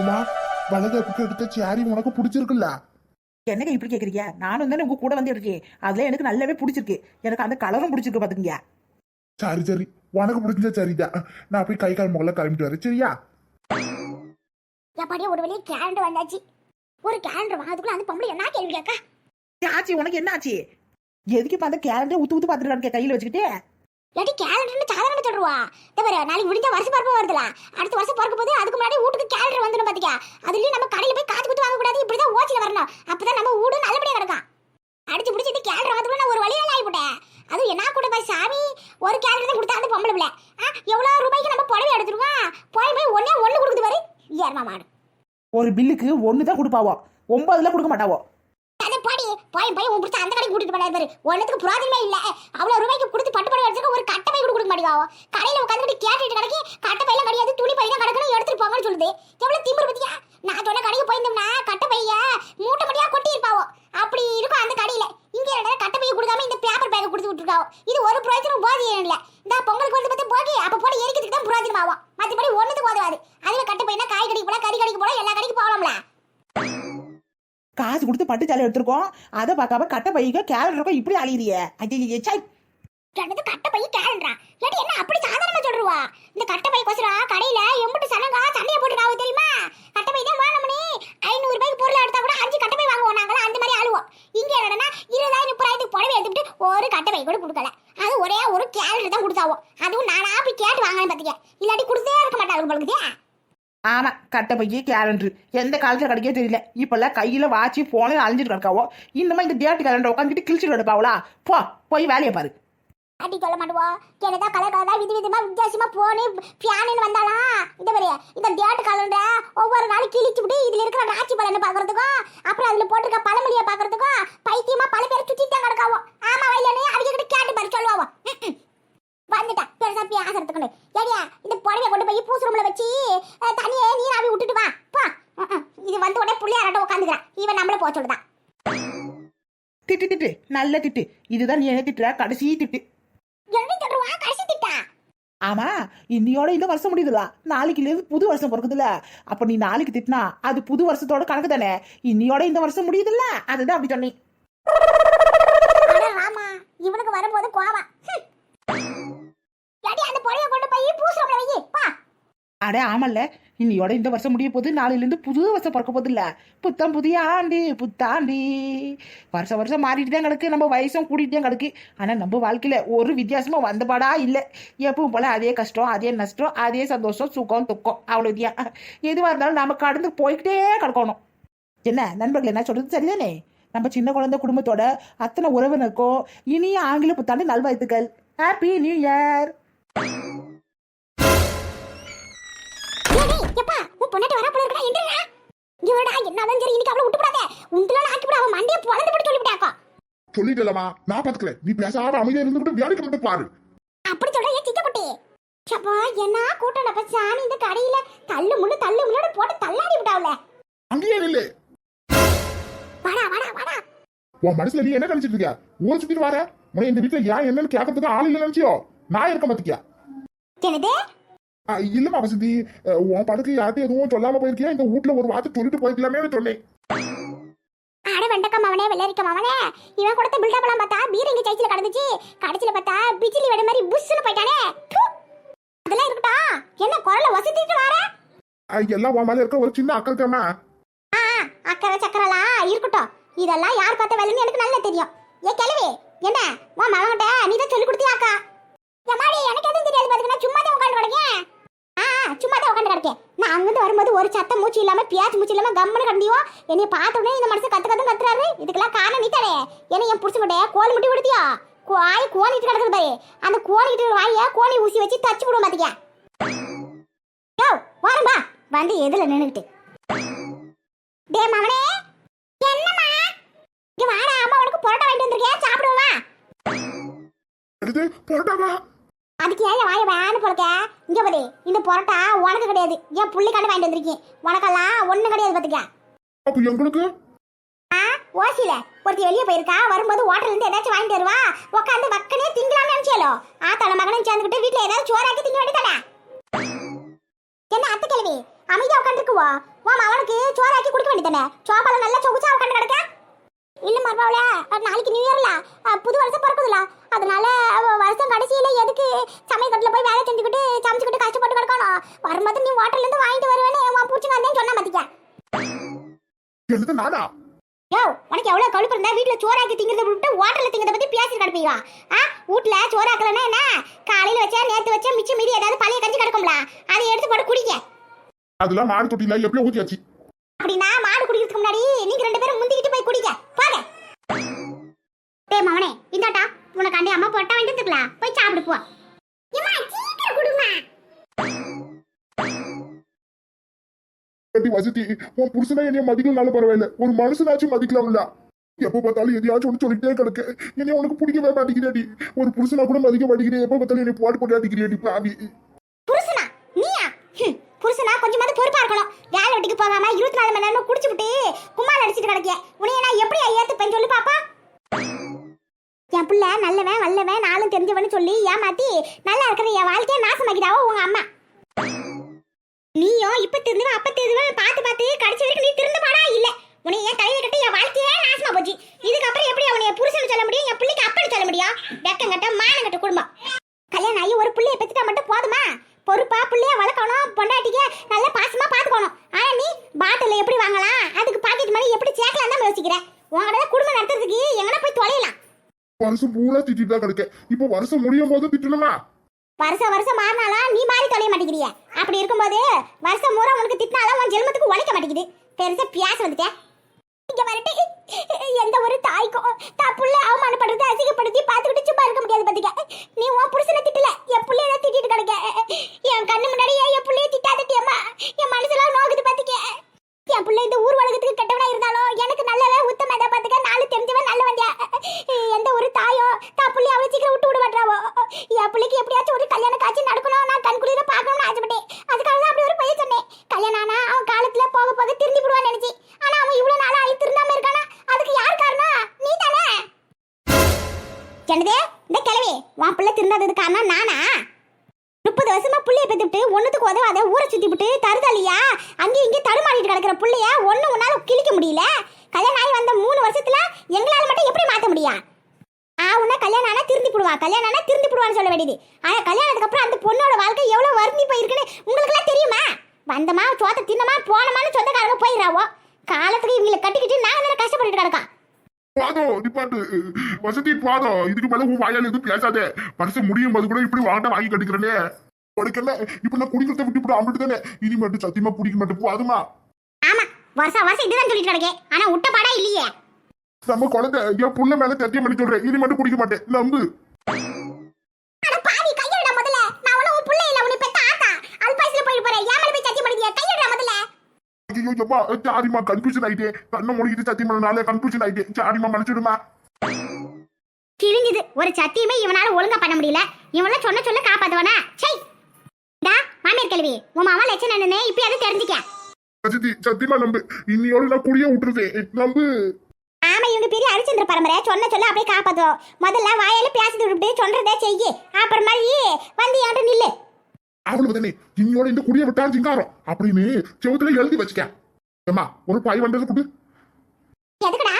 உமா வலது பக்கம் எடுத்த சேரி உனக்கு பிடிச்சிருக்குல்ல? என்னங்க இப்படி கேக்குறீங்க? நானும் தானே உங்க கூட வந்து இருக்கேன் அதுல எனக்கு நல்லாவே பிடிச்சிருக்கு. எனக்கு அந்த கலரும் பிடிச்சிருக்கு பாத்துக்கங்க. சரி சரி. உனக்கு பிடிச்சா சரிதான். நான் போய் கை கால் முகல கிளம்பிட்டு வரேன். சரியா? எப்பாடியே ஒரு வழியே கேலண்டர் வந்தாச்சு. ஒரு கேலண்டர் வாங்கிறதுக்குள்ள அந்த பொம்பளை என்ன கேள்வி கேட்கா? ஆச்சு உனக்கு என்ன ஆச்சு எதுக்கு இப்ப அந்த கேலண்டர் ஊத்து ஊத்து பாத்துட்டு கையில வச்சுக்கிட்டு? இல்லாட்டி கேலண்டர்னு சாதாரண சொல்லுவா தவிர நாளைக்கு விடிஞ்சா வருஷம் பிறப்பு வருதுல. அடுத்த வருஷம் பிறக்க போது அதுக்கு முன்னாடி வீட்டுக்கு கேலண்டர் வந்துடும் பாத்தியா? அதுலயும் நம்ம கடையில போய் காசு கொடுத்து வாங்க கூடாது இப்படிதான் ஓச்சில வரணும். அப்பதான் நம்ம வீடு நல்லபடியா கிடக்கும். அடிச்சு பிடிச்சி இந்த கேலண்டர் வாங்கறதுக்குள்ள நான் ஒரு வழியில ஆகி போட்டேன் அது என்ன கூட பாய் சாமி ஒரு கேலண்டர் தான் கொடுத்தா அந்த பொம்பளை பிள்ளை. ஆ, எவ்வளவு ரூபாய்க்கு நம்ம புடவை எடுத்துருவோம்? போய் போய் ஒன்னே ஒண்ணு கொடுக்குது பாரு ஏர்மா மாடு. ஒரு பில்லுக்கு ஒன்னு தான் கொடுப்பாவோ? ஒன்பதுல கொடுக்க மாட்டாவோ? அதை பாடி போய் போய் உன் பிடிச்ச அந்த கடைக்கு கூட்டிட்டு போனாரு பாரு. ஒன்னத்துக்கு புரோஜனமே இல்ல. அவ்வளவு ரூபாய்க்கு கொடுத்து பட்டு படம் எடுத்துக்க ஒரு கட்டை பை பாவம். கடையில் உட்காந்துட்டு கேட்டுட்டு கிடக்கி கட்டை பையில கிடையாது துணி பையில கிடக்கணும் எடுத்துட்டு போங்கன்னு சொல்லுது. எவ்வளவு திமிரு பத்தியா? நான் சொன்ன கடைக்கு போயிருந்தோம்னா கட்டை பைய மூட்டை மட்டியா கொட்டி இருப்பாவோ அப்படி இருக்கும் அந்த கடையில. இங்க என்ன கட்டை பைய கொடுக்காம இந்த பேப்பர் பேக் கொடுத்து விட்டுருக்காவோ? இது ஒரு பிரயோஜனம் போதி இல்ல இந்த பொங்கலுக்கு வந்து பார்த்து போகி அப்ப போட எரிக்கிறதுக்கு தான் பிரயோஜனம் ஆகும். மத்தபடி ஒண்ணுத்துக்கு உதவாது. அதுல கட்டை பையனா காய் கடைக்கு போலாம் கறி கடைக்கு போலாம் எல்லா கடைக்கு போகலாம்ல. காசு கொடுத்து பட்டு சேலை எடுத்திருக்கோம். அதை பார்க்காம கட்ட பையக கேலண்டருக்கும் இப்படி அழியிறியே. சை. சாய் கட்ட கட்டை பை கேலண்டரா இல்லாட்டி என்ன அப்படி சாதாரணமா சொல்றவா இந்த கட்ட பை கொசுரா கடையில எம்பிட்டு சனங்கா சண்டைய போட்டுருக்காவோ தெரியுமா? கட்ட பை தான் வேணும்னே ஐநூறு ரூபாய்க்கு பொருள் எடுத்தா கூட அஞ்சு கட்ட பை வாங்குவோம் நாங்களாம். அந்த மாதிரி ஆளுவோம் இங்க என்னன்னா இருபதாயிரம் முப்பதாயிரத்துக்கு புடவை எடுத்துட்டு ஒரு கட்ட பை கூட கொடுக்கல. அது ஒரே ஒரு கேலண்டர் தான் கொடுத்தாவோ அதுவும் நானா போய் கேட்டு வாங்கன்னு பாத்தீங்க இல்லாட்டி கொடுத்தே இருக்க மாட்டாங்க உங்களுக்கு ஆமா கட்ட பைய கேலண்டர். எந்த காலத்துல கிடைக்கே தெரியல. இப்பெல்லாம் கையில வாட்சி போனே அழிஞ்சிட்டு கிடக்காவோ. இன்னுமா இந்த டேட் கேலண்டர் உட்காந்துட்டு கிழிச்சிட்டு கிடப்பாவளா? போ போய் வேலையை பாரு. அப்படி சொல்ல மாட்டுவோம் என்னதா கலர் கலரா விதி விதமா வித்தியாசமா போனு பியானுன்னு வந்தாலாம் இந்த மாதிரி இந்த டேட் கலண்டர் ஒவ்வொரு நாளும் கிழிச்சு விட்டு இதுல இருக்கிற ராட்சி பலனை பாக்குறதுக்கும் அப்புறம் அதுல போட்டிருக்க பழமொழியை பாக்குறதுக்கும் பைத்தியமா பல பேர் சுத்தி தான் கிடக்காவோ. ஆமா வயலே அவங்க கிட்ட கேட்டு பாரு சொல்லுவாவோ. வந்துட்டா பெருசா பேசுறதுக்குன்னு ஏடியா இந்த புடவைய கொண்டு போய் பூசு ரூம்ல வச்சு அஹ், தனியே நீராவி விட்டுட்டு வா. பா. இது வந்து உடனே புள்ளையாராட்ட உட்காந்துக்கிறான் இவன் நம்மள போச்சுடுதான் திட்டு திட்டு. நல்ல திட்டு. இதுதான் நீ என்ன திட்டுற? கடைசி திட்டு. ஆமா இன்னையோட இந்த வருஷம் முடியுதுல நாளைக்குல இருந்து புது வருஷம் பிறக்குதுல அப்ப நீ நாளைக்கு திட்டினா அது புது வருஷத்தோட கணக்கு தானே? இன்னையோட இந்த வருஷம் முடியுதுல்ல? அதுதான் அப்படி சொன்னேன். அட ராமா இவனுக்கு வரும்போது கோவம். ஏடி அந்த புடவைய கொண்டு போய் பூசுறோம்ல வை வா. அட ஆமல்ல. இன்னையோட இந்த வருஷம் முடிய போது நாளையில புது வருஷம் பிறக்க போது இல்லை? புத்தம் புதிய ஆண்டு புத்தாண்டி. வருஷம் வருஷம் மாறிட்டு தான் கிடக்கு. நம்ம வயசும் கூட்டிகிட்டு தான் கிடக்கு. ஆனால் நம்ம வாழ்க்கையில் ஒரு வித்தியாசமும் வந்தபாடா இல்லை. எப்பவும் போல அதே கஷ்டம் அதே நஷ்டம் அதே சந்தோஷம் சுகம் துக்கம். அவ்வளவுதியா எதுவாக இருந்தாலும் நம்ம கடந்து போய்கிட்டே கிடக்கணும். என்ன? நண்பர்கள் என்ன சொல்றது? சரிதானே? நம்ம சின்ன குழந்தை குடும்பத்தோட அத்தனை உறவினருக்கும் இனிய ஆங்கில புத்தாண்டு நல்வாழ்த்துக்கள். ஹாப்பி நியூ இயர் எப்பா உன் பொண்ணாட்ட வரா போல இருக்கா எந்திரா இவடா என்னதான் சரி இன்னைக்கு அவளை விட்டு விடாத உண்டுல ஆக்கி விட அவன் மண்டைய பொளந்து போட்டு சொல்லி விட்டாக்கா சொல்லிட்டலமா நான் பாத்துக்கிறேன் நீ பேசாம அமைதியா இருந்துகிட்டு வேலைக்கு மட்டும் பாரு. அப்படி சொல்ற ஏன் சித்த குட்டி சப்பா என்ன கூட்டம் நம்ம சாணி இந்த கடையில தள்ளு முள்ளு தள்ளு முள்ளோட போட்டு தள்ளாடி விட்டாவுல அங்கேயே நில்லு. வாடா வாடா வாடா. உன் மனசுல நீ என்ன நினைச்சிட்டு இருக்க? ஊரை சுத்திட்டு வர. உன இந்த வீட்டுல ஏன் என்னன்னு கேட்கறதுக்கு ஆள் இல்ல நினைச்சியோ? நான் இருக்க பாத்துக்கியா என்னது? இல்லம்மா வசந்தி அஹ், உன் படுக்கு யார்ட்டும் எதுவும் சொல்லாம போயிருக்கியா? இந்த வீட்டுல ஒரு வார்த்தை சொல்லிட்டு போயிருக்கலாமே சொன்னேன். அட வெண்டக்கா மவனே வெள்ளரிக்க மவனே இவன் கொடுத்த பில்டப் எல்லாம் பார்த்தா பீரங்கி சைஸ்ல கடந்துச்சு. கடைசியில பார்த்தா பிஜிலி வெட மாதிரி புஷ்னு போயிட்டானே. அதெல்லாம் இருக்கட்டும். என்ன குரல வசதிட்டு வர? எல்லாம் உன் மேல இருக்க ஒரு சின்ன அக்கறை தாம்மா. ஆ அக்கறை சக்கரெல்லாம் இருக்கட்டும். இதெல்லாம் யார் பார்த்த வேலைன்னு எனக்கு நல்லா தெரியும். ஏ கிழவி என்ன? உன் மகன்கிட்ட நீ தான் சொல்லி கொடுத்தியாக்கா எம்மாடி எனக்கு எதுவும் தெரியாது பாத்துக்க சும்மா தான் உட்காந்து சும்மா தான் உட்காந்து கிடக்கேன். நான் அங்கிருந்து வரும்போது ஒரு சத்தம் மூச்சு இல்லாம பியாச்சு மூச்சு இல்லாம கம்முன்னு கிடந்தியோ என்னைய பார்த்த உடனே இந்த மனுஷன் கத்து கத்து கத்துறாரு. இதுக்கெல்லாம் காரணம் நீ தானே? என்ன என் புடிச்சு மட்டும் கோல் முட்டி விடுத்தியா வாய் கோணிட்டு கிடக்குது பாரு. அந்த கோணிட்டு வாய கோணி ஊசி வச்சு தச்சு விடுவோம் பாத்துக்க யோ வாரம்பா வந்து எதுல நின்னுக்கிட்டு? டே மவனே என்னம்மா? இங்க வாடா அம்மா உனக்கு பரோட்டா வாங்கிட்டு வந்திருக்கேன். சாப்பிடுவா எடுத்து போட்டாவா அதுக்கு ஏன் வாய போலக்க இங்க பாரு இந்த பரோட்டா உனக்கு கிடையாது. என் புள்ளிக்காண்டு வாங்கிட்டு வந்திருக்கேன். உனக்கெல்லாம் ஒண்ணு கிடையாது பாத்துக்க. அப்ப எங்களுக்கு? ஆ ஓசில ஒருத்தி வெளியே போயிருக்கா வரும்போது ஹோட்டல்ல இருந்து ஏதாச்சும் வாங்கிட்டு வருவா. உட்காந்து வக்கனே திங்கலாம்னு நினைச்சாலோ? ஆத்தாள மகனும் சேர்ந்துக்கிட்டு வீட்டுல ஏதாவது சோறாக்கி திங்க வேண்டியதானே என்ன அத்தை கிழவி அமைதியா உட்காந்துருக்குவோ உன் அவனுக்கு சோறாக்கி குடிக்க வேண்டியதானே சோப்பால நல்லா சொகுச்சா உட்காந்து கிடக்க? இல்ல மர்பாவில நாளைக்கு நியூ இயர்ல புது வருஷம் பிறக்குதுல. அதனால வருஷம் கடைசியில எதுக்கு சமையல் போய் வேலை செஞ்சுக்கிட்டு சமைச்சுக்கிட்டு கஷ்டப்பட்டு கிடக்கணும்? வரும்போது நீ ஹோட்டல்ல இருந்து வாங்கிட்டு வருவேன்னு உன் பூச்சிங்க வந்தேன்னு சொன்னா என்னது நானா? யோ உனக்கு எவ்வளவு கழுப்பு இருந்தா வீட்டுல சோறாக்கி திங்கிறத விட்டு ஹோட்டல்ல திங்கிறத பத்தி பேசி கிடப்பீங்க? ஆ? வீட்டுல சோறாக்கலன்னா என்ன? காலையில வச்சா நேத்து வச்சா மிச்சம் மீதி ஏதாவது பழைய கஞ்சி கிடக்கும்ல அதை எடுத்து போட்டு குடிங்க அதெல்லாம் மாடு தொட்டில எப்படியோ ஊத்தியாச்சு. அப்படின்னா மாடு குடிக்கிறதுக்கு முன்னாடி நீங்க ரெண்டு பேரும் முந்திக்கிட்டு போய் குடிங்க. போங்க. டேய் மவனே இந்தாட்டா உனக்கு அண்டி அம்மா போட்டா வந்துட்டுக்கலாம் போய் சாப்பிடு போ. வசதி உன் புருஷனா என்னைய மதிக்கலனாலும் பரவாயில்ல. ஒரு மனுஷனாச்சும் மதிக்கலாம்ல. எப்ப பார்த்தாலும் எதையாச்சும் ஒன்று சொல்லிட்டே கிடக்க. என்னைய உனக்கு பிடிக்கவே மாட்டேங்கிறாடி ஒரு புருஷனா கூட மதிக்க மாட்டேங்கிறேன் எப்ப பார்த்தாலும் என்னை போட்டு போட்டு அடிக்கிறியாடி பாவி. புருஷனா? நீயா? புருஷனா கொஞ்சமாவது பொறுப்பா இருக்கணும். வேலை வெட்டிக்கு போகாம இருபத்தி நாலு மணி நேரம் குடிச்சு விட்டு கும்மால் அடிச்சிட்டு கிடக்கிய. உன்னைய நான் எப்படி ஏத்துப்பேன் சொல்லு பாப்பா. என் பிள்ள நல்லவன் வல்லவன் நாளும் தெரிஞ்சவன்னு சொல்லி ஏமாத்தி நல்லா இருக்கிற என் வாழ்க்கையை நாசமாக்கிட்டாவோ உங்க அம்மா. நீயும் இப்ப திருந்துவ அப்ப திருந்துவ பார்த்து பார்த்து கடைசி வரைக்கும் நீ திருந்த பாடா இல்ல. உன்னை என் தலையில கட்டி என் வாழ்க்கை நாசமா போச்சு இதுக்கப்புறம் எப்படி உன்னை என் புருஷன் சொல்ல முடியும் என் பிள்ளைக்கு அப்படி சொல்ல முடியும் வெக்கம் கட்ட மானம் கட்ட குடும்பம் கல்யாணம் ஆகி ஒரு பிள்ளைய பெத்துட்டா மட்டும் போதுமா பொறுப்பா பிள்ளைய வளர்க்கணும் பொண்டாட்டிக்க நல்ல பாசமா பாத்துக்கணும் ஆனா நீ பாட்டில் எப்படி வாங்கலாம் அதுக்கு பாக்கெட் மணி எப்படி சேர்க்கலாம் தான் யோசிக்கிற உங்களோட குடும்பம் நடத்துறதுக்கு எங்கனா போய் தொலையலாம் வருஷம் பூரா திட்டிட்டு தான் கிடைக்க இப்போ வருஷம் முடியும் போது திட்டணுமா? வருஷம் வருஷம் மாறினாலாம் நீ மாறி தொலைய மாட்டேங்கிறிய. அப்படி இருக்கும்போது வருஷம் பூரா உனக்கு திட்டினாலும் உன் ஜென்மத்துக்கு உழைக்க மாட்டேங்குது. பெருசா பியாச வந்துட்டேன் இங்க வரட்டு எந்த ஒரு தாய்க்கும் தான் புள்ள அவமானப்படுறது அசிங்கப்படுத்தி பார்த்துக்கிட்டு சும்மா இருக்க முடியாது பாத்துக்க நீ உன் புருஷனை திட்டல. உதவாத சுத்தி விட்டு தருதலியா? அங்கேயும் இங்கே தடுமாறிட்டு கிடக்கிற பிள்ளைய ஒண்ணு உன்னால கிழிக்க முடியல? கல்யாணம் ஆகி வந்த மூணு வருஷத்துல எங்களால மட்டும் எப்படி மாத்த முடியும் ஆ உன்ன கல்யாணம் ஆனா திருந்தி போடுவான் கல்யாணம் ஆனா திருந்தி போடுவான்னு சொல்ல வேண்டியது. ஆனா கல்யாணத்துக்கு அப்புறம் அந்த பொண்ணோட வாழ்க்கை எவ்வளவு வருந்தி போயிருக்குன்னு உங்களுக்கு எல்லாம் தெரியுமா? வந்தமா சோத்த தின்னமா போனமான்னு சொந்தக்காரங்க போயிடுறாவோ? காலத்துக்கு இவங்களை கட்டிக்கிட்டு நாங்க தானே கஷ்டப்பட்டுட்டு கிடக்கோம் பாதம் நிப்பாட்டு வசதி பாதம் இதுக்கு மேல உன் வாயால எதுவும் பேசாதே. வருஷம் முடியும் போது கூட இப்படி வாண்ட வாங்கி கட்டிக்கிறனே. உனக்கென்ன இப்ப நான் குடிக்கிறத விட்டு இப்படி அம்பிட்டு தானே. இனி மட்டும் சத்தியமா பிடிக்க மாட்டேன் போதுமா ஆமா வருஷம் வருஷம் இதுதான் சொல்லிட்டு கிடக்கேன் ஆனா விட்ட பாடா இல்லையே. நம்ம குழந்தை என் புள்ள மேல சத்தியம் பண்ணி சொல்றேன். இனி மட்டும் குடிக்க மாட்டேன். நம்பு. ஐயோ எப்பா சாரிமா கன்ஃபியூஷன் ஆயிட்டே. கண்ணை முடிக்கிட்டு சத்தியம் பண்ணனால கன்ஃபியூஷன் ஆயிட்டே. சாரிமா மன்னிச்சிடுமா. கிழிஞ்சுது. ஒரு சத்தியமே இவனால ஒழுங்கா பண்ண முடியல. இவனால சொன்ன சொல்ல காப்பாத்துவானா? சை மாமியார் கேள்வி. உன் மாமா லட்சணம் என்னன்னு இப்பயாவது தெரிஞ்சுக்க. வசதி சத்தியமா நம்பு. இன்னியோட நான் குடிய விட்டுருவேன். நம்பு. ஆமா இவங்க பெரிய ஹரிச்சந்திர பரம்பரை. சொன்ன சொல்ல அப்படியே காப்பாத்துவோம் முதல்ல வாயால பேசிட்டு விட்டு சொல்றதே செய்யி. அப்புறம் மாதிரி வந்து என்கிட்ட நில்லு. அவ்வளவு தானே. இன்னியோட இந்த குடிய விட்டா சிங்காரம். அப்படின்னு செவத்துல எழுதி வச்சுக்க. ஏமா ஒரு பாய் வந்தது கொடு. எதுக்குடா?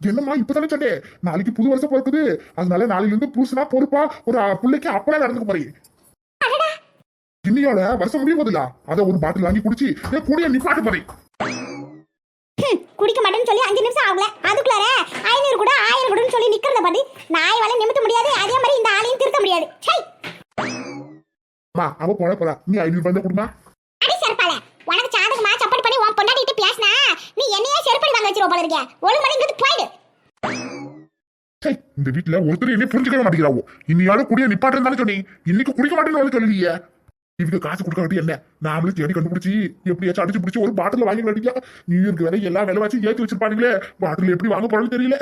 என்னம்மா இப்பதானே சொன்னேன் நாளைக்கு புது வருஷம் பிறக்குது. அதனால நாளைல இருந்து புதுசுனா பொறுப்பா ஒரு பிள்ளைக்கு அப்பளம் நடந்துக்க போறீங்க இன்னியோட வருஷம் முடிய போதில்ல அத ஒரு பாட்டில் வாங்கி குடிச்சு என் கூடிய நிப்பாட்டு ஹம், குடிக்க மாட்டேன்னு சொல்லி அஞ்சு நிமிஷம் ஆகல. அதுக்குள்ளார ஐநூறு கூட ஆயிரம் கூடன்னு சொல்லி நிக்கிறத பாட்டி நாய் வேலை நிமித்த முடியாது. அதே மாதிரி இந்த ஆளையும் திருத்த முடியாது. அம்மா அவ போன போறா. நீ ஐநூறு ரூபாய் கொடுமா. அடி செருப்பால. உனக்கு சாதகமா சப்போர்ட் பண்ணி உன் பொண்டாட்டிட்டு பேசினா நீ என்னையே செருப்படி வாங்க வச்சிருவ போல இருக்க. ஒழுங்கு மணி இங்கிட்டு போயிடு. இந்த வீட்டுல ஒருத்தர் என்ன புரிஞ்சுக்கவே மாட்டேங்கிறாவோ. இன்னியாவது குடிய நிப்பாட்டுன்னு தானே சொன்னீங்க இன்னைக்கு குடிக்க மாட்டேன்னு வந்து இவங்க காசு கொடுக்க வேண்டிய என்ன? நாமளும் தேடி கண்டுபிடிச்சி எப்படியாச்சும் அடிச்சு பிடிச்சி ஒரு பாட்டில் வாங்கி வேண்டியா நியூ இயர்க்கு வேற எல்லா விலைவாச்சும் ஏற்றி வச்சிருப்பானுங்களே. பாட்டில் எப்படி வாங்க போறோம்னு தெரியல.